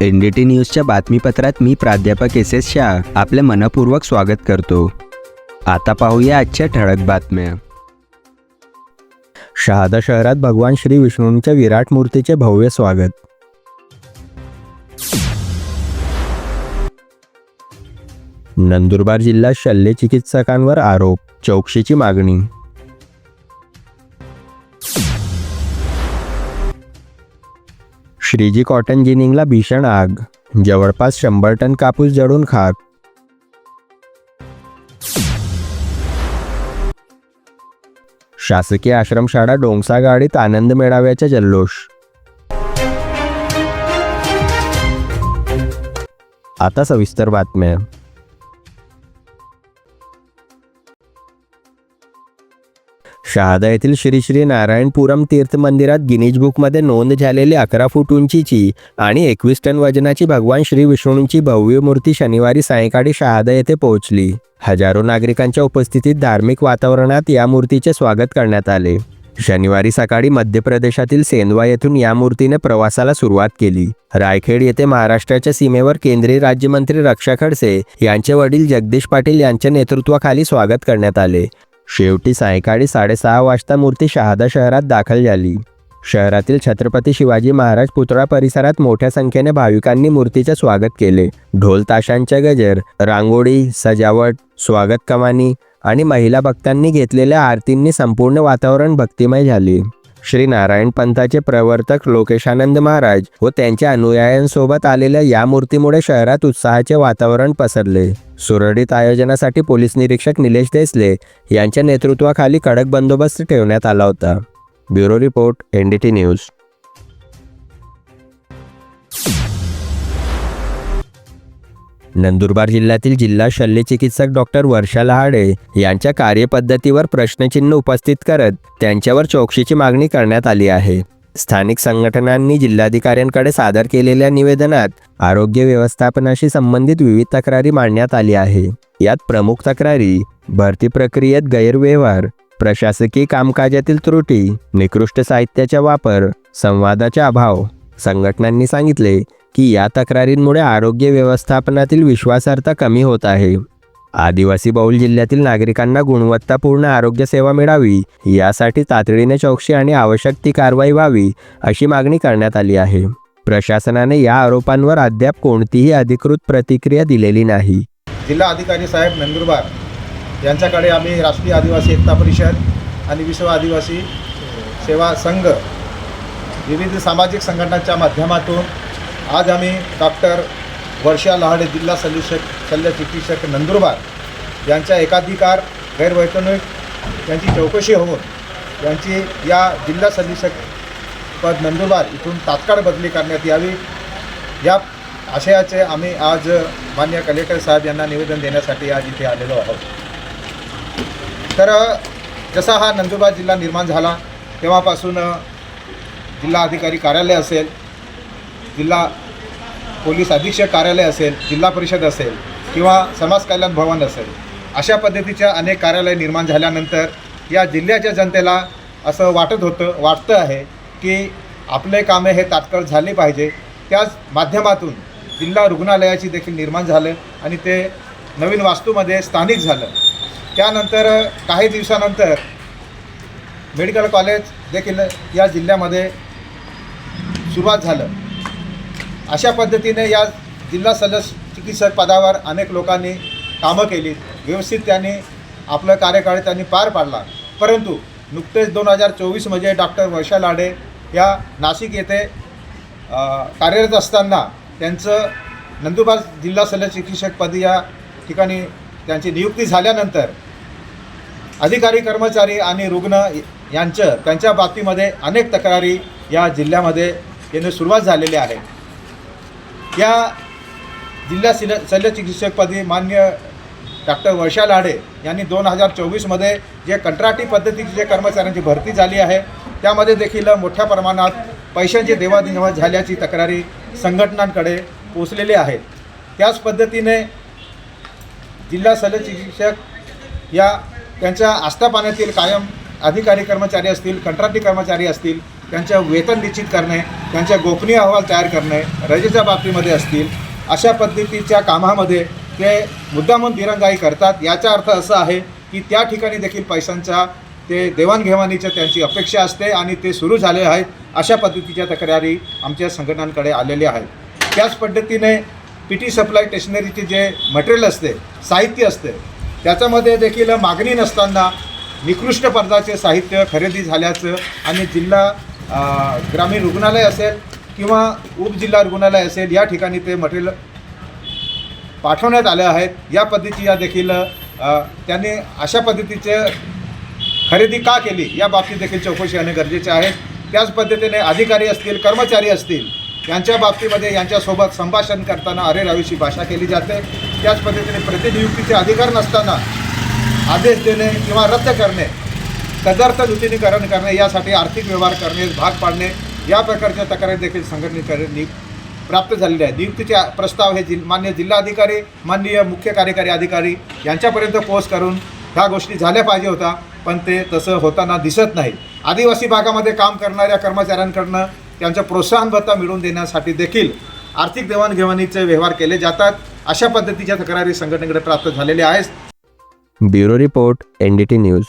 N D T न्यूजच्या बातमीपत्रात मी प्राध्यापक S S Shah आपले मनपूर्वक स्वागत करतो. आता पाहूया आजच्या ठळक बातम्या. शहादा शहरात भगवान श्री विष्णूंच्या विराट मूर्तीचे भव्य स्वागत. नंदुरबार जिल्ह्यात शल्य चिकित्सकांवर आरोप चौकशीची मागणी. श्रीजी कॉटन जिनिंगला भीषण आग. जवळपास शंभर टन कापूस जळून खाक. शासकीय आश्रमशाळा डोंगसा गाडीत आनंद मेळाव्याचा जल्लोष. आता सविस्तर बातम्या. शहादा येथील श्री श्री नारायणपुरम तीर्थ मंदिरात गिनीज बुकमध्ये नोंद झालेली अकरा फूट उंचीची आणि एकवीस टन वजनाची भगवान श्री विष्णूंची भव्य मूर्ती शनिवारी सायंकाळी शहादा येथे पोहोचली. हजारो नागरिकांच्या उपस्थितीत धार्मिक वातावरणात या मूर्तीचे स्वागत करण्यात आले. शनिवारी सकाळी मध्य प्रदेशातील सेंदवा येथून या मूर्तीने प्रवासाला सुरुवात केली. रायखेड येथे महाराष्ट्राच्या सीमेवर केंद्रीय राज्यमंत्री रक्षा खडसे यांचे वडील जगदीश पाटील यांच्या नेतृत्वाखाली स्वागत करण्यात आले. शेवटी सायंकाळी साडेसहा वाजता मूर्ती शहादा शहरात दाखल झाली. शहरातील छत्रपती शिवाजी महाराज पुतळा परिसरात मोठ्या संख्येने भाविकांनी मूर्तीचे स्वागत केले. ढोल ताशांच्या गजर रांगोळी सजावट स्वागत कमानी आणि महिला भक्तांनी घेतलेल्या आरतींनी संपूर्ण वातावरण भक्तिमय झाले. श्री नारायण पंथाचे प्रवर्तक लोकेशानंद महाराज व त्यांच्या अनुयायांसोबत आलेल्या या मूर्तीमुळे शहरात उत्साहाचे वातावरण पसरले. सुरळीत आयोजनासाठी पोलीस निरीक्षक निलेश देसले यांच्या नेतृत्वाखाली कडक बंदोबस्त ठेवण्यात आला होता. Bureau report NDT news. Nandurbar जिल्ह्यातील जिल्हा शल्यचिकित्सक डॉक्टर वर्षा लहाडे यांच्या कार्यपद्धतीवर प्रश्नचिन्ह उपस्थित करत त्यांच्यावर चौकशीची मागणी करण्यात आली आहे. स्थानिक संघटनांनी जिल्हाधिकाऱ्यांकडे सादर केलेल्या निवेदनात आरोग्य व्यवस्थापनाशी संबंधित विविध तक्रारी मांडण्यात आली आहे. यात प्रमुख तक्रारी भरती प्रक्रियेत गैरव्यवहार प्रशासकीय कामकाजातील त्रुटी निकृष्ट साहित्याचा वापर संवादाचा अभाव संघटनांनी सांगितले की या तक्रारींमुळे आरोग्य व्यवस्थापनातील विश्वासार्हता कमी होत आहे. आदिवासी बहुल जिल्ह्यातील नागरिकांना गुणवत्तापूर्ण आरोग्य सेवा मिळावी यासाठी तातडीने चौकशी आणि आवश्यक ती कारवाई व्हावी अशी मागणी करण्यात आली आहे. प्रशासनाने या आरोपांवर अद्याप कोणतीही अधिकृत प्रतिक्रिया दिलेली नाही. जिल्हा अधिकारी साहेब नंदुरबार यांच्याकडे आम्ही राष्ट्रीय आदिवासी एकता परिषद आणि विश्व आदिवासी सेवा संघ विविध सामाजिक संघटनांच्या माध्यमातून आज आम्ही डॉक्टर वर्षा लहाडे जिल्हा शल्यशक शल्यचिकित्सक नंदुरबार यांच्या एकाधिकार गैरवैतनिक यांची चौकशी होऊन यांची या जिल्हा शल्यशक पद नंदुरबार इथून तात्काळ बदली करण्यात यावी. या आशयाचे आम्ही आज मान्य कलेक्टर साहेब यांना निवेदन देण्यासाठी आज इथे आलेलो आहोत. तर जसा हा नंदुरबार जिल्हा निर्माण झाला तेव्हापासून जिल्हा अधिकारी कार्यालय असेल जिल्हा पोलीस अधीक्षक कार्यालय असेल जिल्हा परिषद असेल किंवा समाज कल्याण भवन असेल अशा पद्धतीच्या अनेक कार्यालय निर्माण झाल्यानंतर या जिल्ह्याच्या जनतेला असं वाटत होतं वाटतं आहे की आपले कामे हे तात्काळ झाले पाहिजे. त्याच माध्यमातून जिल्हा रुग्णालयाची देखील निर्माण झालं आणि ते नवीन वास्तूमध्ये स्थानिक झालं. त्यानंतर काही दिवसानंतर मेडिकल कॉलेज देखील या जिल्ह्यामध्ये सुरुवात झालं. अशा पद्धतीने या जिल्हा सदस्य चिकित्सक पदावर अनेक लोकांनी कामं केली. व्यवस्थित त्यांनी आपलं कार्यकाळ त्यांनी पार पाडला. परंतु नुकतेच दोन हजार चोवीसमध्ये डॉक्टर वर्षा लाडे या नाशिक येथे कार्यरत असताना त्यांचं नंदुरबार जिल्हा शल्य चिकित्सकपदी या ठिकाणी त्यांची नियुक्ती झाल्यानंतर अधिकारी कर्मचारी आणि रुग्ण यांचं त्यांच्या बाबतीमध्ये अनेक तक्रारी या जिल्ह्यामध्ये येणे सुरुवात झालेली आहे. या जिल्हा शल्य शल्यचिकित्सकपदी मान्य डॉक्टर वर्षा लाडे यांनी दोन हजार चोवीसमध्ये जे कंत्राटी पद्धतीची जे कर्मचाऱ्यांची भरती झाली आहे त्यामध्ये देखील मोठ्या प्रमाणात पैशांची देवाणघेवाण झाल्याची तक्रारी संघटनांकडे पोचलेली आहेत त्याच पद्धतीने जिल्हा शल्यचिकित्सक या त्यांच्या आस्थापाण्यातील कायम अधिकारी कर्मचारी असतील कंत्राटी कर्मचारी असतील त्यांच्या वेतन निश्चित करणे त्यांच्या गोपनीय अहवाल तयार करणे रजेच्या बाबतीमध्ये असतील अशा पद्धतीच्या कामामध्ये ते मुद्दामून दिरंगाई करतात. याचा अर्थ असा आहे की त्या ठिकाणी देखील पैशांचा ते देवाणघेवाणीच्या त्यांची अपेक्षा असते आणि ते सुरू झाले आहेत अशा पद्धतीच्या तक्रारी आमच्या संघटनांकडे आलेल्या आहेत. त्याच पद्धतीने पी टी सप्लाय स्टेशनरीचे जे मटेरियल असते साहित्य असते त्याच्यामध्ये देखील मागणी नसताना निकृष्ट पदाचे साहित्य खरेदी झाल्याचं आणि जिल्हा ग्रामीण रुग्णालय असेल किंवा उपजिल्हा रुग्णालय असेल या ठिकाणी ते मटेरियल पाठवण्यात आले आहेत. या पद्धतीची या देखील त्यांनी अशा पद्धतीचे खरेदी का केली या बाबतीत देखील चौकशी होणे गरजेचे आहे. त्याच पद्धतीने अधिकारी असतील कर्मचारी असतील यांच्या बाबतीमध्ये यांच्यासोबत संभाषण करताना अरे रावीची भाषा केली जाते. त्याच पद्धतीने प्रतिनियुक्तीचे अधिकार नसताना आदेश देणे किंवा रद्द करणे तदर्थ नूतनीकरण करणे यासाठी आर्थिक व्यवहार करणे भाग पाडणे या प्रकारच्या तक्रारी देखील संघटनेकडे प्राप्त झालेले आहेत. नियुक्तीचे प्रस्ताव हे जिल मान्य जिल्हाधिकारी माननीय मुख्य कार्यकारी अधिकारी यांच्यापर्यंत पोहोच करून ह्या गोष्टी झाल्या पाहिजे होता पण ते तसं होताना दिसत नाही आदिवासी भागामध्ये काम करणाऱ्या कर्मचाऱ्यांकडनं त्यांचं प्रोत्साहन भत्ता मिळवून देण्यासाठी देखील आर्थिक देवाणघेवाणीचे व्यवहार केले जातात. अशा पद्धतीच्या तक्रारी संघटनेकडे प्राप्त झालेल्या आहेत. Bureau report N D T news.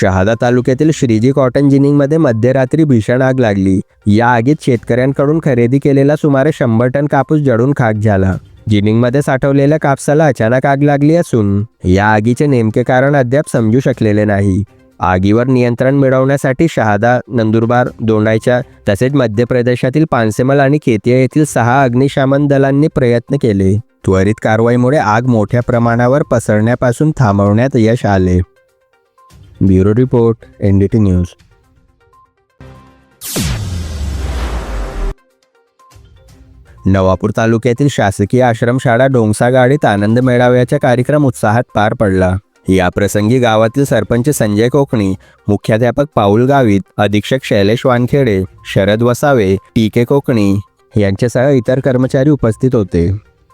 Shahada तालुक्यातील श्रीजी कॉटन जिनिंगमध्ये मध्यरात्री भीषण आग लागली. या आगीत शेतकऱ्यांकडून खरेदी केलेला सुमारे शंभर टन कापूस जळून खाक झाला. जिनिंगमध्ये साठवलेल्या कापसाला अचानक आग लागली असून या आगीचे नेमके कारण अद्याप समजू शकलेले नाही. आगीवर नियंत्रण मिळवण्यासाठी शहादा नंदुरबार दोंडायच्या तसेच मध्य प्रदेशातील पानसेमल आणि केतिया येथील सहा अग्निशामन दलांनी प्रयत्न केले. त्वरित कारवाईमुळे आग मोठ्या प्रमाणावर पसरण्यापासून थांबवण्यात यश आले. Bureau report N D T news. Navapur तालुक्यातील शासकीय आश्रमशाळा डोंगसा गाडीत आनंद मेळाव्याचा कार्यक्रम उत्साहात पार पडला. या प्रसंगी गावातील सरपंच संजय कोकणी मुख्याध्यापक पाऊल गावित अधीक्षक शैलेश वानखेडे शरद वसावे टी के कोकणी यांच्यासह इतर कर्मचारी उपस्थित होते.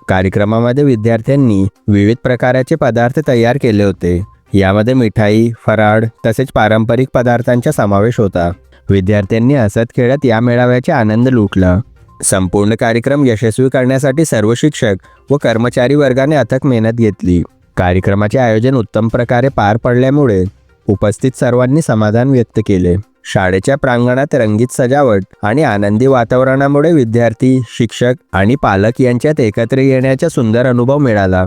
कार्यक्रमामध्ये विद्यार्थ्यांनी विविध प्रकाराचे पदार्थ तयार केले होते. यामध्ये मिठाई फराळ तसेच पारंपरिक पदार्थांचा समावेश होता. विद्यार्थ्यांनी हसत खेळत या मेळाव्याचा आनंद लुटला. संपूर्ण कार्यक्रम यशस्वी करण्यासाठी सर्व शिक्षक व कर्मचारी वर्गाने अथक मेहनत घेतली. कार्यक्रमाचे आयोजन उत्तम प्रकारे पार पडल्यामुळे उपस्थित सर्वांनी समाधान व्यक्त केले. शाळेच्या प्रांगणात रंगीत सजावट आणि आनंदी वातावरणामुळे विद्यार्थी शिक्षक आणि पालक यांच्यात एकत्र येण्याचा सुंदर अनुभव मिळाला.